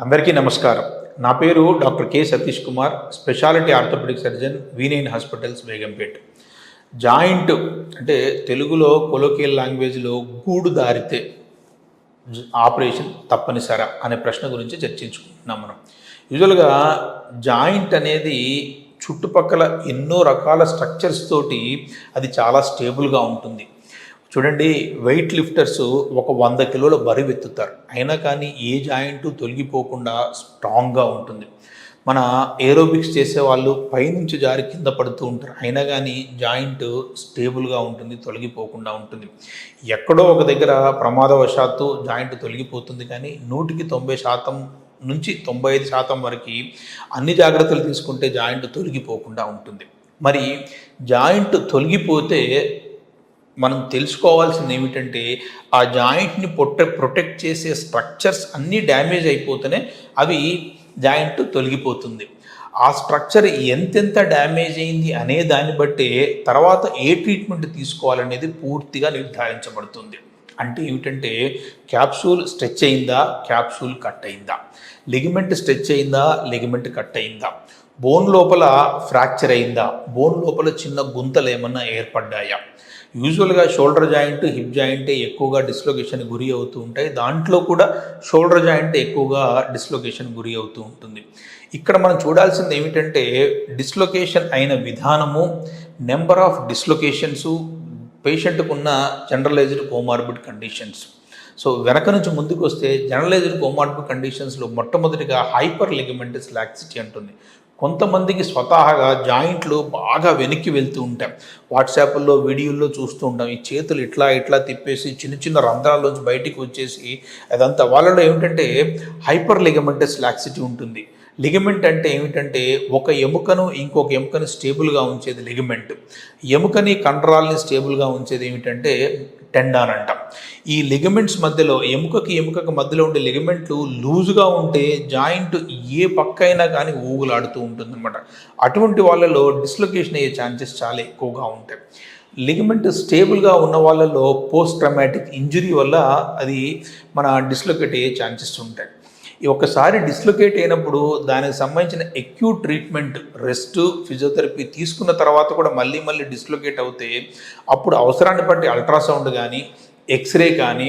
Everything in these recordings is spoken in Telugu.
అందరికీ నమస్కారం. నా పేరు doctor K Satish Kumar speciality orthopaedic surgeon V nine hospitals Begumpet joint అంటే తెలుగులో కొలోకియల్ లాంగ్వేజ్లో గూడు దారితే ఆపరేషన్ తప్పనిసరా అనే ప్రశ్న గురించి చర్చించుకుంటున్నాం మనం. యూజువల్గా జాయింట్ అనేది చుట్టుపక్కల ఎన్నో రకాల స్ట్రక్చర్స్ తోటి అది చాలా స్టేబుల్గా ఉంటుంది. చూడండి వెయిట్ లిఫ్టర్స్ ఒక వంద కిలోల బరువు ఎత్తుతారు అయినా కానీ ఏ జాయింట్ తొలగిపోకుండా స్ట్రాంగ్గా ఉంటుంది. మన ఏరోబిక్స్ చేసే వాళ్ళు పైనుంచి జారి కింద పడుతూ ఉంటారు. అయినా కానీ జాయింట్ స్టేబుల్గా ఉంటుంది తొలగిపోకుండా ఉంటుంది. ఎక్కడో ఒక దగ్గర ప్రమాదవశాత్తు జాయింట్ తొలగిపోతుంది కానీ నూటికి తొంభై శాతం నుంచి తొంభై ఐదు శాతం వరకు అన్ని జాగ్రత్తలు తీసుకుంటే జాయింట్ తొలగిపోకుండా ఉంటుంది. మరి జాయింట్ తొలగిపోతే మనం తెలుసుకోవాల్సింది ఏమిటంటే ఆ జాయింట్ని పొట్ట ప్రొటెక్ట్ చేసే స్ట్రక్చర్స్ అన్నీ డ్యామేజ్ అయిపోతేనే అవి జాయింట్ తొలగిపోతుంది. ఆ స్ట్రక్చర్ ఎంతెంత డ్యామేజ్ అయింది అనే దాన్ని బట్టి తర్వాత ఏ ట్రీట్మెంట్ తీసుకోవాలనేది పూర్తిగా నిర్ధారించబడుతుంది. అంటే ఏమిటంటే క్యాప్సూల్ స్ట్రెచ్ అయిందా క్యాప్సూల్ కట్ అయిందా? లిగమెంట్ స్ట్రెచ్ అయిందా లిగమెంట్ కట్ అయిందా? బోన్ లోపల ఫ్రాక్చర్ అయిందా? బోన్ లోపల చిన్న గుంతలు ఏమన్నా ఏర్పడ్డాయా? యూజువల్గా షోల్డర్ జాయింట్ హిప్ జాయింట్ ఎక్కువగా డిస్లొకేషన్ గురి అవుతూ ఉంటాయి. దాంట్లో కూడా షోల్డర్ జాయింట్ ఎక్కువగా డిస్లొకేషన్ గురి అవుతూ ఉంటుంది. ఇక్కడ మనం చూడాల్సింది ఏమిటంటే డిస్లొకేషన్ అయిన విధానము నెంబర్ ఆఫ్ డిస్లొకేషన్స్ పేషెంట్కు ఉన్న జనరలైజ్డ్ కోమార్బిడ్ కండిషన్స్ సో వెనక నుంచి ముందుకు వస్తే జనరలైజ్డ్ కోమార్బిడ్ కండిషన్స్లో మొట్టమొదటిగా హైపర్ లిగమెంటస్ లాక్సిటీ అంటుంది. కొంతమందికి స్వతహాగా జాయింట్లు బాగా వెనక్కి వెళ్తూ ఉంటాం వాట్సాప్లో వీడియోల్లో చూస్తూ ఉంటాం. ఈ చేతులు ఇట్లా ఇట్లా తిప్పేసి చిన్న చిన్న రంధ్రాల్లోంచి బయటికి వచ్చేసి అదంతా వాళ్ళలో ఏమిటంటే హైపర్ లిగమెంటస్ లాక్సిటీ ఉంటుంది. లిగమెంట్ అంటే ఏమిటంటే ఒక ఎముకను ఇంకొక ఎముకను స్టేబుల్గా ఉంచేది లిగమెంట్. ఎముకని కండరాల్ని స్టేబుల్గా ఉంచేది ఏమిటంటే టెండాన్ అంటాం ఈ లిగమెంట్స్ మధ్యలో ఎముకకి ఎముకకి మధ్యలో ఉండే లిగమెంట్లు లూజుగా ఉంటే జాయింట్ ఏ పక్క అయినా కానీ ఊగులాడుతూ ఉంటుందన్నమాట. అటువంటి వాళ్ళలో డిస్లొకేషన్ అయ్యే ఛాన్సెస్ చాలా ఎక్కువగా ఉంటాయి. లిగమెంట్ స్టేబుల్గా ఉన్న వాళ్ళలో పోస్ట్ ట్రమాటిక్ ఇంజురీ వల్ల అది మన డిస్లొకేట్ అయ్యే ఛాన్సెస్ ఉంటాయి. ఒక్కసారి డిస్లొకేట్ అయినప్పుడు దానికి సంబంధించిన ఎక్యూట్ ట్రీట్మెంట్ రెస్ట్ ఫిజియోథెరపీ తీసుకున్న తర్వాత కూడా మళ్ళీ మళ్ళీ డిస్లొకేట్ అవుతే అప్పుడు అవసరాన్ని బట్టి అల్ట్రాసౌండ్ కానీ ఎక్స్రే కానీ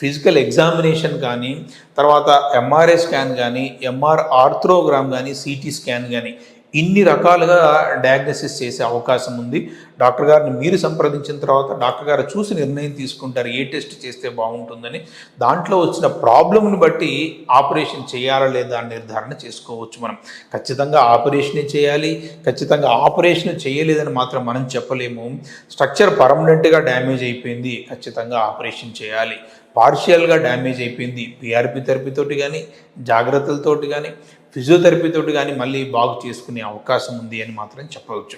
ఫిజికల్ ఎగ్జామినేషన్ కానీ తర్వాత ఎంఆర్ఐ స్కాన్ కానీ ఎంఆర్ ఆర్థ్రోగ్రామ్ కానీ సిటీ స్కాన్ కానీ ఇన్ని రకాలుగా డయాగ్నోసిస్ చేసే అవకాశం ఉంది. డాక్టర్ గారిని మీరు సంప్రదించిన తర్వాత డాక్టర్ గారు చూసి నిర్ణయం తీసుకుంటారు. ఏ టెస్ట్ చేస్తే బాగుంటుందని. దాంట్లో వచ్చిన ప్రాబ్లమ్ని బట్టి ఆపరేషన్ చేయాలా లేదా నిర్ధారణ చేసుకోవచ్చు మనం. ఖచ్చితంగా ఆపరేషనే చేయాలి. ఖచ్చితంగా ఆపరేషన్ చేయలేదని మాత్రం మనం చెప్పలేము. స్ట్రక్చర్ పర్మనెంట్గా డ్యామేజ్ అయిపోయింది. ఖచ్చితంగా ఆపరేషన్ చేయాలి. పార్షియల్గా డ్యామేజ్ అయిపోయింది. పిఆర్పి థెరపీతోటి కానీ జాగ్రత్తలతోటి కానీ ఫిజియోథెరపీ తోటి కానీ మళ్ళీ బాగు చేసుకునే అవకాశం ఉంది అని మాత్రం చెప్పవచ్చు.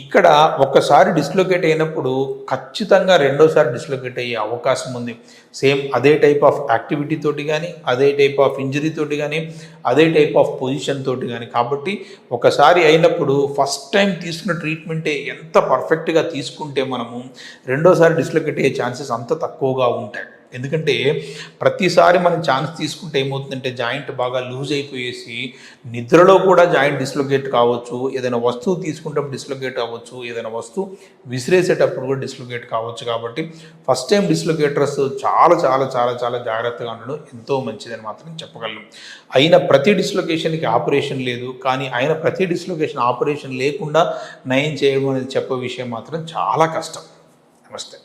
ఇక్కడ ఒక్కసారి డిస్లొకేట్ అయినప్పుడు ఖచ్చితంగా రెండోసారి డిస్లొకేట్ అయ్యే అవకాశం ఉంది. సేమ్ అదే టైప్ ఆఫ్ యాక్టివిటీ తోటి కానీ అదే టైప్ ఆఫ్ ఇంజరీ తోటి కానీ అదే టైప్ ఆఫ్ పొజిషన్ తోటి కానీ. కాబట్టి ఒకసారి అయినప్పుడు ఫస్ట్ టైం తీసుకున్న ట్రీట్మెంటే ఎంత పర్ఫెక్ట్గా తీసుకుంటే మనము రెండోసారి డిస్లొకేట్ అయ్యే ఛాన్సెస్ అంత తక్కువగా ఉంటాయి. ఎందుకంటే ప్రతిసారి మనం ఛాన్స్ తీసుకుంటే ఏమవుతుందంటే జాయింట్ బాగా లూజ్ అయిపోయేసి నిద్రలో కూడా జాయింట్ డిస్లొకేట్ కావచ్చు ఏదైనా వస్తువు తీసుకునేటప్పుడు డిస్లొకేట్ అవ్వచ్చు ఏదైనా వస్తువు విసిరేసేటప్పుడు కూడా డిస్లొకేట్ కావచ్చు కాబట్టి ఫస్ట్ టైం డిస్లొకేటర్స్ చాలా చాలా చాలా చాలా జాగ్రత్తగా ఉండడం ఎంతో మంచిదని మాత్రం చెప్పగలను. అయిన ప్రతి డిస్లొకేషన్కి ఆపరేషన్ లేదు కానీ ఆయన ప్రతి డిస్లొకేషన్ ఆపరేషన్ లేకుండా నయం చేయడం అనేది చెప్పే విషయం మాత్రం చాలా కష్టం. నమస్తే.